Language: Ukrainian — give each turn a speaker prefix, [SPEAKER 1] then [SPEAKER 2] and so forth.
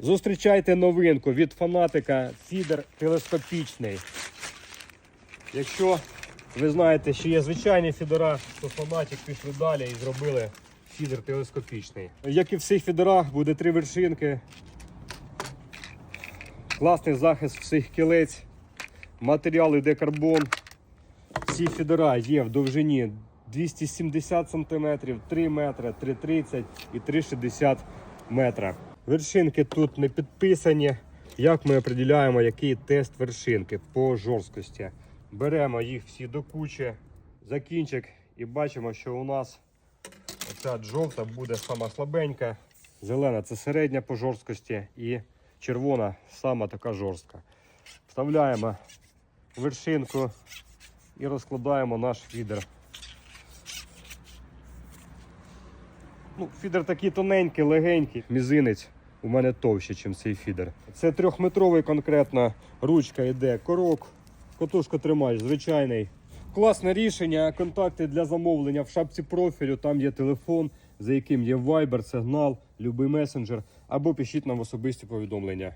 [SPEAKER 1] Зустрічайте новинку від фанатика фідер телескопічний. Якщо ви знаєте, що є звичайні фідера, то фанатик пішли далі і зробили фідер телескопічний. Як і в всіх фідерах, буде три вершинки. Класний захист всіх кілець. Матеріал іде карбон. Всі фідера є в довжині 270 см, 3 метри, 3,30 і 3,60 метра. Вершинки тут не підписані. Як ми определяємо, який тест вершинки по жорсткості? Беремо їх всі до кучі, закінчик і бачимо, що у нас оця жовта буде сама слабенька, зелена це середня по жорсткості і червона сама така жорстка. Вставляємо вершинку і розкладаємо наш фідер. Ну, фідер такий тоненький, легенький. Мізинець у мене товще, ніж цей фідер. Це трьохметровий конкретно ручка йде корок, котушка тримач звичайний. Класне рішення. Контакти для замовлення в шапці профілю. Там є телефон, за яким є Viber, сигнал, любий месенджер, або пишіть нам в особисті повідомлення.